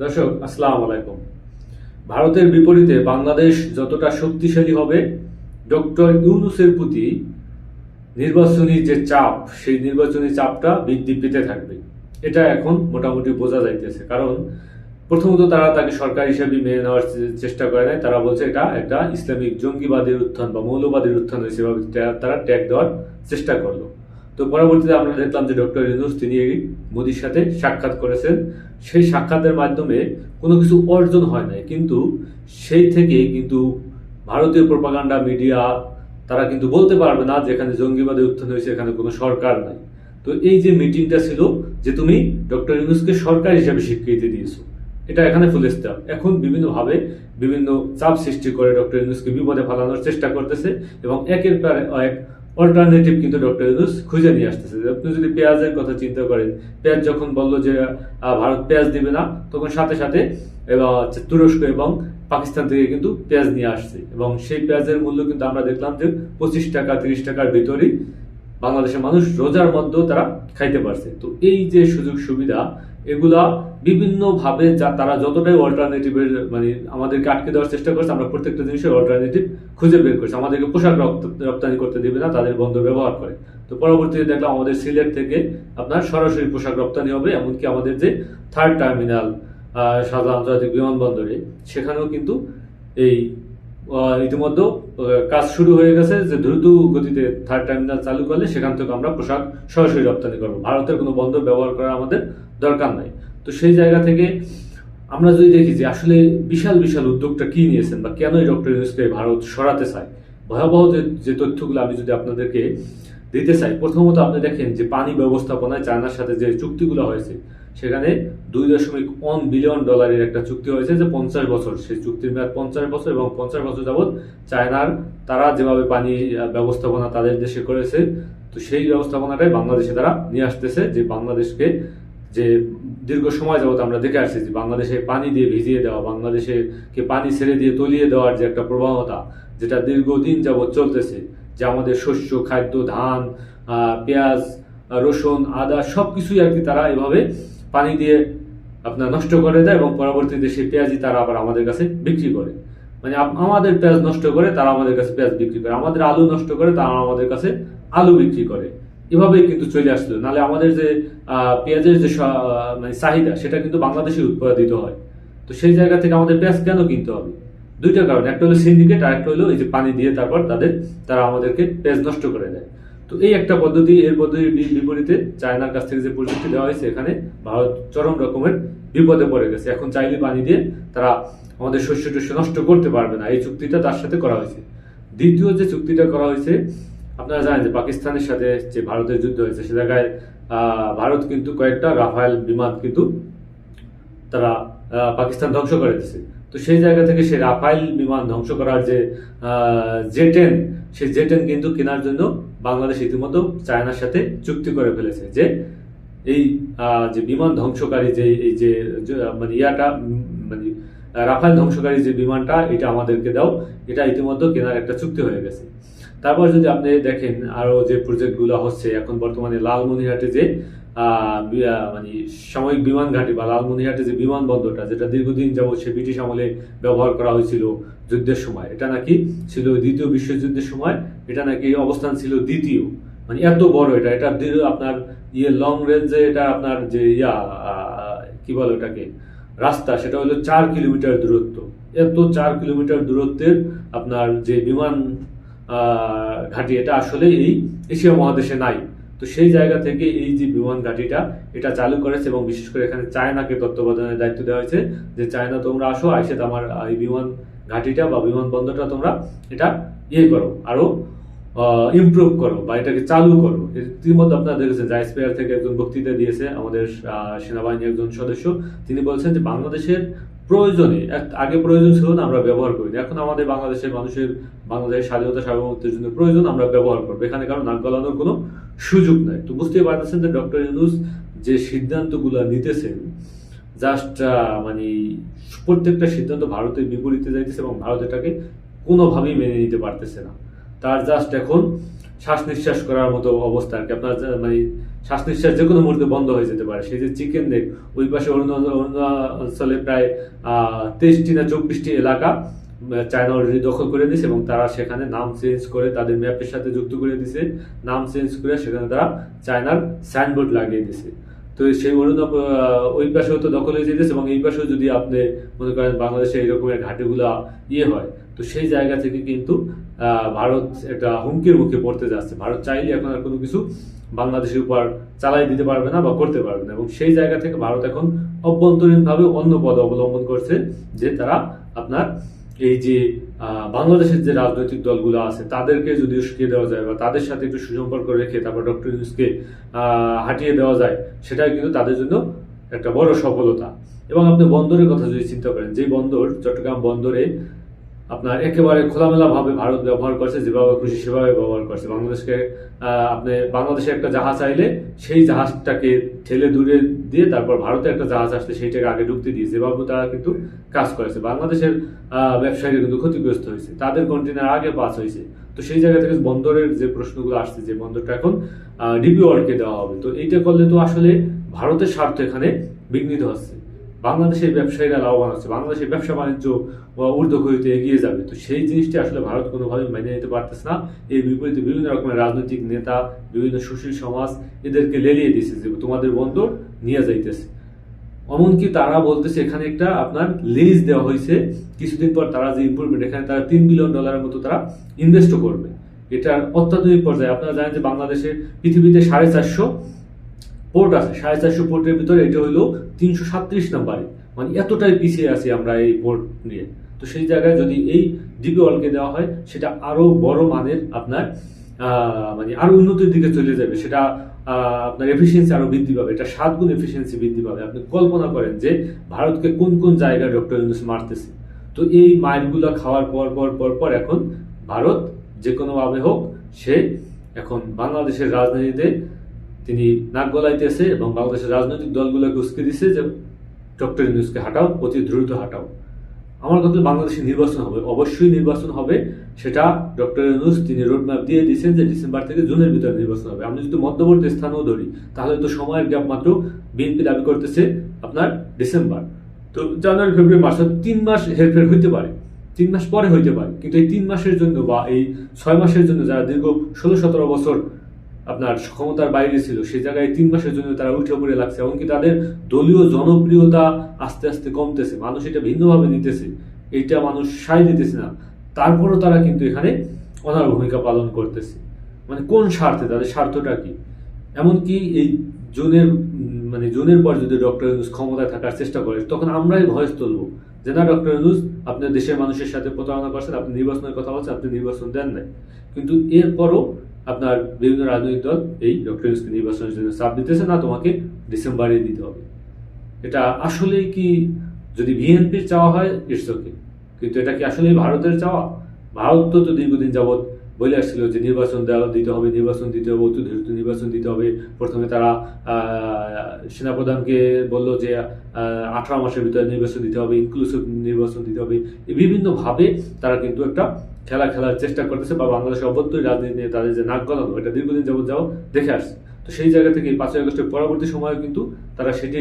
দর্শক, আসসালামু আলাইকুম। ভারতের বিপরীতে বাংলাদেশ যতটা শক্তিশালী হবে, ডক্টর ইউনুসের প্রতি নির্বাচনী যে চাপ, সেই নির্বাচনী চাপটা বৃদ্ধি পেতে থাকবে। এটা এখন মোটামুটি বোঝা যাইতেছে। কারণ প্রথমত তারা তাকে সরকার হিসেবে মেনে নেওয়ার চেষ্টা করে নাই। তারা বলছে এটা একটা ইসলামিক জঙ্গিবাদের উত্থান বা মৌলবাদের উত্থান হয়েছে। তারা ট্যাগ দেওয়ার চেষ্টা করল। তো পরবর্তীতে আমরা দেখলাম যে ডক্টর ইউনুস, তিনি মোদির সাথে সাক্ষাৎ করেছেন। সেই সাক্ষাতের মাধ্যমে কোনো কিছু অর্জন হয় নাই। কিন্তু সেই থেকে কিন্তু ভারতীয় প্রপাগান্ডা মিডিয়া, তারা কিন্তু বলতে পারবে না যে এখানে জঙ্গিবাদে উত্থান হয়েছে, এখানে কোনো সরকার নাই। তো এই যে মিটিংটা ছিল যে তুমি ডক্টর ইউনুসকে সরকার হিসেবে স্বীকৃতি দিয়েছ, এটা এখানে ফুল স্টপ এখন বিভিন্নভাবে বিভিন্ন চাপ সৃষ্টি করে ডক্টর ইউনুসকে বিপদে ফেলানোর চেষ্টা করতেছে এবং একের পর এক অল্টারনেটিভ কিন্তু ডক্টর ইউনুস খুঁজে নিয়ে আসতেছে। আপনি যদি পেঁয়াজের কথা চিন্তা করেন, পেঁয়াজ যখন বলল যে ভারত পেঁয়াজ দিবে না, তখন সাথে সাথে তুরস্ক এবং পাকিস্তান থেকে কিন্তু পেঁয়াজ নিয়ে আসছে। এবং সেই পেঁয়াজের মূল্য কিন্তু আমরা দেখলাম যে পঁচিশ টাকা, তিরিশ টাকার ভিতরেই বাংলাদেশের মানুষ রোজার মধ্যেও তারা খাইতে পারছে। তো এই যে সুযোগ সুবিধা এগুলা বিভিন্ন ভাবে যা তারা যতটাই অল্টারনেটিভের মানে আমাদেরকে আটকে দেওয়ার চেষ্টা করছে, আমরা প্রত্যেকটা জিনিসের অল্টারনেটিভ খুঁজে বের করছি। আমাদেরকে পোশাক রপ্ত- রপ্তানি করতে দিবে না, তাদের বন্ধ ব্যবহার করে। তো পরবর্তীতে দেখলাম আমাদের সিলেট থেকে আপনার সরাসরি পোশাক রপ্তানি হবে, এমনকি আমাদের যে থার্ড টার্মিনাল সাদা আন্তর্জাতিক বিমানবন্দরে, সেখানেও কিন্তু এই ইতিমধ্যে কাজ শুরু হয়ে গেছে যে দ্রুত গতিতে থার্ড টার্মিনাল চালু করলে সেখান থেকে আমরা পোশাক সরাসরি রপ্তানি করব। ভারতের কোনো বন্দর ব্যবহার করা আমাদের দরকার নাই। তো সেই জায়গা থেকে আমরা যদি দেখি যে আসলে বিশাল বিশাল উদ্যোগটা কি নিয়েছেন বা কেনই ডক্টর ইউনুসকে ভারত সরাতে চায়, ভয়াবহ যে- যে তথ্যগুলো আমি যদি আপনাদেরকে দিতে চাই, প্রথমত আপনি দেখেন যে পানি ব্যবস্থাপনায় চায়নার সাথে যে চুক্তিগুলো হয়েছে সেখানে দুই দশমিক ওয়ান বিলিয়ন ডলারের একটা চুক্তি হয়েছে যে পঞ্চাশ বছর। সেই চুক্তির মেয়াদ পঞ্চাশ বছর এবং পঞ্চাশ বছর যাবৎ চায়নার, তারা যেভাবে পানি ব্যবস্থাপনা তাদের দেশে করেছে, তো সেই ব্যবস্থাপনাটাই বাংলাদেশে তারা নিয়ে আসতেছে, যে বাংলাদেশকে যে দীর্ঘ সময় যাবত আমরা দেখে আসছি যে বাংলাদেশে পানি দিয়ে ভিজিয়ে দেওয়া বাংলাদেশে কে পানি ছেড়ে দিয়ে তলিয়ে দেওয়ার যে একটা প্রবণতা, যেটা দীর্ঘদিন যাবত চলতেছে, যে আমাদের শস্য, খাদ্য, ধান পেঁয়াজ, রসুন, আদা সব কিছুই আর কি তারা এভাবে পানি দিয়ে আপনার নষ্ট করে দেয় এবং পরবর্তীতে সেই পেঁয়াজই তারা আবার আমাদের কাছে বিক্রি করে। মানে আমাদের পেঁয়াজ নষ্ট করে তারা আমাদের কাছে পেঁয়াজ বিক্রি করে। আমাদের আলু নষ্ট করে তারা আমাদের কাছে আলু বিক্রি করে। এভাবেই কিন্তু চলে আসলো। নালে আমাদের যে পেঁয়াজের যে মানে চাহিদা, সেটা কিন্তু বাংলাদেশে উৎপাদিত হয়। তো সেই জায়গা থেকে আমাদের পেঁয়াজ কেন কিনতে হবে? দুইটা কারণ। একটা হলো সিন্ডিকেট আর একটা হলো এই যে পানি দিয়ে তারপর তাদের, তারা আমাদেরকে পেঁয়াজ নষ্ট করে দেয়। তো এই একটা পদ্ধতি এর পদ্ধতির বিপরীতে চায়নার কাছ থেকে যে প্রযুক্তি দেওয়া হয়েছে, এখানে ভারত চরম রকমের বিপদে পড়ে গেছে। এখন চাইলে পানি দিয়ে তারা আমাদের শস্য টস্য নষ্ট করতে পারবে না। এই চুক্তিটা তার সাথে করা হয়েছে। দ্বিতীয় যে চুক্তিটা করা হয়েছে, আপনারা জানেন যে পাকিস্তানের সাথে যে ভারতের যুদ্ধ হয়েছে, সে জায়গায় ভারত কিন্তু কয়েকটা রাফায়েল বিমান কিন্তু তারা পাকিস্তান ধ্বংস করে দিছে তো সেই জায়গা থেকে সেই রাফাইল বিমান ধ্বংস করার যে জেটেন, সেই জেটেন কিন্তু কেনার জন্য বাংলাদেশ ইতিমধ্যে চায়নার সাথে চুক্তি করে ফেলেছে যে এই যে বিমান ধ্বংসকারী যে, এই যে মানে ইয়াটা মানে রাফাল ধ্বংসকারী যে বিমানটা, এটা আমাদেরকে দাও, এটা ইতিমধ্যে কেনার একটা চুক্তি হয়ে গেছে। তারপর যদি আপনি দেখেন আরও যে প্রজেক্টগুলো হচ্ছে, এখন বর্তমানে লালমনিহাটে যে মানে সাময়িক বিমান ঘাঁটি বা লালমনিরহাটে যে বিমানবন্দরটা যেটা দীর্ঘদিন যাবৎ সে ব্রিটিশ আমলে ব্যবহার করা হয়েছিল যুদ্ধের সময়। এটা নাকি ছিল দ্বিতীয় বিশ্বযুদ্ধের সময়, এটা নাকি অবস্থান ছিল দ্বিতীয়। মানে এত বড় এটা এটা আপনার ইয়ে লং রেঞ্জে এটা আপনার যে ইয়া কি বলে ওটাকে, রাস্তা, সেটা হলো চার কিলোমিটার দূরত্ব। এত চার কিলোমিটার দূরত্বের আপনার যে বিমান ঘাঁটি, এটা আসলে এই এশিয়া মহাদেশে নাই। তো সেই জায়গা থেকে এই যে বিমান ঘাঁটিটা, এটা চালু করেছে এবং বিশেষ করে এখানে চায়নাকে তত্ত্বাবধানের দায়িত্ব দেওয়া হয়েছে যে চায়না তোমরা আসো, আইসে আমার এই বিমান ঘাঁটিটা বা বিমানবন্দরটা তোমরা এটা ইয়ে করো, আরও ইমপ্রুভ করো বা এটাকে চালু করো। ইতিমধ্যে আপনারা দেখেছেন জাইসপেয়ার থেকে একজন বক্তৃতা দিয়েছে আমাদের সেনাবাহিনীর একজন সদস্য। তিনি বলছেন যে বাংলাদেশের প্রয়োজনে আগে প্রয়োজন ছিল না, আমরা ব্যবহার করি এখন আমাদের বাংলাদেশের মানুষের, বাংলাদেশের স্বাধীনতা সার্বভৌমত্বের জন্য প্রয়োজন, আমরা ব্যবহার করব। এখানে কারণ নাক গলানোর কোনো সুযোগ নাই। তো বুঝতেই পারতেছেন যে ডক্টর ইউনুস যে সিদ্ধান্তগুলো নিতেছেন জাস্ট মানে প্রত্যেকটা সিদ্ধান্ত ভারতের বিপরীতে যাইতেছে এবং ভারত এটাকে কোনোভাবেই মেনে নিতে পারতেছে না। তার জাস্ট এখন শ্বাস নিঃশ্বাস করার মতো অবস্থা আর কি। আপনার মানে শ্বাস নিঃশ্বাস যে কোনো মুহূর্তে বন্ধ হয়ে যেতে পারে। সেই যে চিকেন নেক ওই পাশে অঞ্চলে প্রায় তেইশটি না চব্বিশটি এলাকা চায়না অলরেডি দখল করে দিয়েছে এবং তারা সেখানে নাম চেঞ্জ করে তাদের ম্যাপের সাথে যুক্ত করে দিয়েছে নাম চেঞ্জ করে সেখানে তারা চায়নার সাইনবোর্ড লাগিয়ে দিয়েছে তো সেই অরুণ ওই পাশেও তো দখল হয়ে যেতেছে এবং এই পাশেও যদি আপনি মনে করেন বাংলাদেশে এই রকমের ঘাটিগুলা ইয়ে হয়, তো সেই জায়গা থেকে কিন্তু ভারত একটা হুমকির মুখে পড়তে যাচ্ছে। ভারত চাইলে এখন আর কোনো কিছু বাংলাদেশের উপর চালাই দিতে পারবে না বা করতে পারবে না। এবং সেই জায়গা থেকে ভারত এখন অভ্যন্তরীণভাবে অন্য পদ অবলম্বন করছে যে তারা আপনার এই যে বাংলাদেশের যে রাজনৈতিক দলগুলো আছে, তাদেরকে যদি উস্কিয়ে দেওয়া যায় বা তাদের সাথে একটু সুসম্পর্ক রেখে তারপর ডক্টর ইউনুসকে হাঁটিয়ে দেওয়া যায়, সেটাই কিন্তু তাদের জন্য একটা বড় সফলতা। এবং আপনি বন্দরের কথা যদি চিন্তা করেন যে বন্দর, চট্টগ্রাম বন্দরে আপনার একেবারে খোলামেলা ভাবে ভারত ব্যবহার করছে, যেভাবে খুশি সেভাবে ব্যবহার করছে। বাংলাদেশকে আপনি বাংলাদেশে একটা জাহাজ আইলে সেই জাহাজটাকে ঠেলে দূরে দিয়ে তারপর ভারতে একটা জাহাজ আসলে সেইটাকে আগে ঢুকতে দিয়ে যেভাবে তারা কিন্তু কাজ করেছে। বাংলাদেশের ব্যবসায়ীরা কিন্তু ক্ষতিগ্রস্ত হয়েছে। তাদের কন্টেনার আগে পাস হয়েছে। তো সেই জায়গা থেকে বন্দরের যে প্রশ্নগুলো আসছে, যে বন্দরটা এখন ডিবি ওয়ার্ল্ডকে দেওয়া হবে। তো এইটা করলে তো আসলে ভারতের স্বার্থ এখানে বিঘ্নিত হচ্ছে। বাংলাদেশের ব্যবসায়ীরা লাভবান হচ্ছে, বাংলাদেশের ব্যবসা বাণিজ্য ঊর্ধ্বগতিতে এগিয়ে যাবে। তো সেই জিনিসটি আসলে ভারত কোনোভাবে মেনে নিতে পারতেছে না। এর বিপরীতে বিভিন্ন রকমের রাজনৈতিক নেতা, বিভিন্ন সুশীল সমাজ এদেরকে লেলিয়ে দিয়েছে যে তোমাদের বন্দর নিয়ে যাইতেছে। এমনকি তারা বলতেছে, এখানে একটা আপনার লিজ দেওয়া হয়েছে। কিছুদিন পর তারা যে ইম্প্রুভমেন্ট এখানে তারা তিন বিলিয়ন ডলারের মতো তারা ইনভেস্টও করবে। এটার অত্যাধুনিক পর্যায়ে আপনারা জানেন যে বাংলাদেশে পৃথিবীতে সাড়ে চারশো পোর্ট আছে, সাড়ে চারশো পোর্টের ভিতরে এটা হলো তিনশো সাতত্রিশ নাম্বারে। মানে এতটাই পিছিয়ে আছি আমরা এই পোর্ট নিয়ে। তো সেই জায়গায় যদি এই ডিপি ওয়ালকে দেওয়া হয়, সেটা আরও বড় মানের আপনার মানে আরও উন্নতির দিকে চলে যাবে। সেটা আপনার এফিসিয়েন্সি আরও বৃদ্ধি পাবে। এটা সাত গুণ এফিসিয়েন্সি বৃদ্ধি পাবে। আপনি কল্পনা করেন যে ভারতকে কোন কোন জায়গায় ডক্টর ইউনুস মারতেছে। তো এই মাইলগুলো খাওয়ার পর পর পর পর এখন ভারত যে কোনোভাবে হোক, সে এখন বাংলাদেশের রাজনীতিতে তিনি নাক গলাইতেছে এবং বাংলাদেশের রাজনৈতিক দলগুলোকে উস্কে দিছে যে, ডক্টর ইউনুসকে হাঁটাও, অতি দ্রুত হাঁটাও। আমার কথা বাংলাদেশে নির্বাচন হবে, অবশ্যই নির্বাচন হবে। সেটা ডক্টর ইউনুস তিনি রোডম্যাপ দিয়ে দিয়েছেন যে ডিসেম্বর থেকে জুনের ভিতরে নির্বাচন হবে। আমি যদি মধ্যবর্তী স্থানেও ধরি, তাহলে তো সময়ের গ্যাপ মাত্র বিএনপি দাবি করতেছে আপনার ডিসেম্বর। তো জানুয়ারি, ফেব্রুয়ারি অর্থাৎ তিন মাস হেরফের হইতে পারে। তিন মাস পরে হইতে পারে। কিন্তু এই তিন মাসের জন্য বা এই ছয় মাসের জন্য যারা দীর্ঘ ষোলো সতেরো বছর আপনার ক্ষমতার বাইরে ছিল সেই জায়গায় তিন মাসের জন্য তারা উঠে পড়ে লাগছে এমনকি তাদের দলীয় জনপ্রিয়তা আস্তে আস্তে কমতেছে, মানুষ এটা ভিন্নভাবে নিতেছে এইটা মানুষ সায় দিতেছে না। তারপরও তারা কিন্তু এখানে ওনার ভূমিকা পালন করতেছে। মানে কোন স্বার্থে, তাদের স্বার্থটা কি? এমনকি এই জুনের মানে জুনের পর যদি ডক্টর ইউনুস ক্ষমতায় থাকার চেষ্টা করে, তখন আমরাই ভয়েস তুলবো যে, না, ডক্টর ইউনুস আপনার দেশের মানুষের সাথে প্রতারণা করছেন, আপনি নির্বাচনের কথা বলছেন, আপনি নির্বাচন দেন নাই। কিন্তু এরপরও আপনার বিভিন্ন রাজনৈতিক দল এই ডক্টর নির্বাচনের জন্য চাপ দিতেছে না, তোমাকে ডিসেম্বরে দিতে হবে। এটা আসলেই কি যদি বিএনপির চাওয়া হয় ইটস কিন্তু এটা কি আসলে ভারতের চাওয়া? ভারত তো দীর্ঘদিন যাবৎ বলে আসছিল যে নির্বাচন দেওয়া, দিতে হবে, নির্বাচন দিতে হবে অতি দ্রুত নির্বাচন দিতে হবে। প্রথমে তারা সেনাপ্রধানকে বলল যে আঠারো মাসের ভিতরে নির্বাচন দিতে হবে ইনক্লুসিভ নির্বাচন দিতে হবে। বিভিন্নভাবে তারা কিন্তু একটা খেলা খেলার চেষ্টা করতেছে বা বাংলাদেশের অভ্যন্তরীণ রাজনীতি নিয়ে তাদের যে নাক গলানো এটা দীর্ঘদিন যাবৎ যাও দেখে আসছে। তো সেই জায়গা থেকে পাঁচই আগস্টের পরবর্তী সময়ে কিন্তু তারা সেটি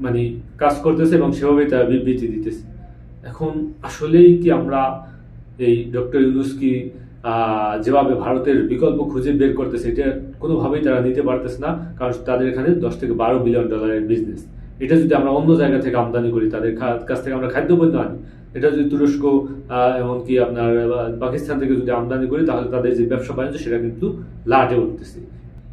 মানে কাজ করতেছে এবং সেভাবেই তারা বিবৃতি দিতেছে। এখন আসলেই কি আমরা এই ডক্টর ইউনুস কি আহ, যেভাবে ভারতের বিকল্প খুঁজে বের করতেছে এটা কোনোভাবেই তারা নিতে পারতেছে না কারণ তাদের এখানে দশ থেকে বারো বিলিয়ন ডলারের বিজনেস এটা যদি আমরা অন্য জায়গা থেকে আমদানি করি তাদের কাছ থেকে আমরা খাদ্যপণ্য আনি এটা যদি তুরস্ক এমনকি আপনার পাকিস্তান থেকে যদি আমদানি করি, তাহলে তাদের যে ব্যবসা বাণিজ্য, সেটা কিন্তু লাটে উঠতেছে।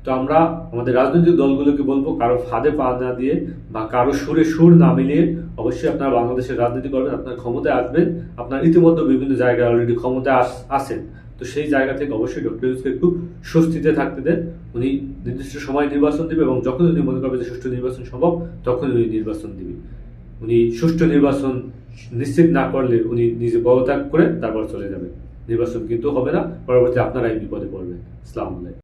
তো আমরা আমাদের রাজনৈতিক দলগুলোকে বলব, কারও ফাঁদে পা না দিয়ে বা কারও সুরে সুর না মিলিয়ে অবশ্যই আপনারা বাংলাদেশের রাজনীতি করবেন, আপনার ক্ষমতায় আসবেন, আপনার ইতিমধ্যে বিভিন্ন জায়গায় অলরেডি ক্ষমতায় আস- আছেন। তো সেই জায়গা থেকে অবশ্যই ডক্টর ইউনুসকে একটু স্বস্তিতে থাকতে দেন। উনি নির্দিষ্ট সময় নির্বাচন দিবে এবং যখন উনি মনে করবে যে সুষ্ঠু নির্বাচন সম্ভব তখন উনি নির্বাচন দিবে। উনি সুষ্ঠু নির্বাচন নিশ্চিত না করলে উনি নিজে পদত্যাগ করে তারপর চলে যাবে নির্বাচন কিন্তু হবে না পরবর্তী আপনারাই বিপদে পড়বেন। ইসলাম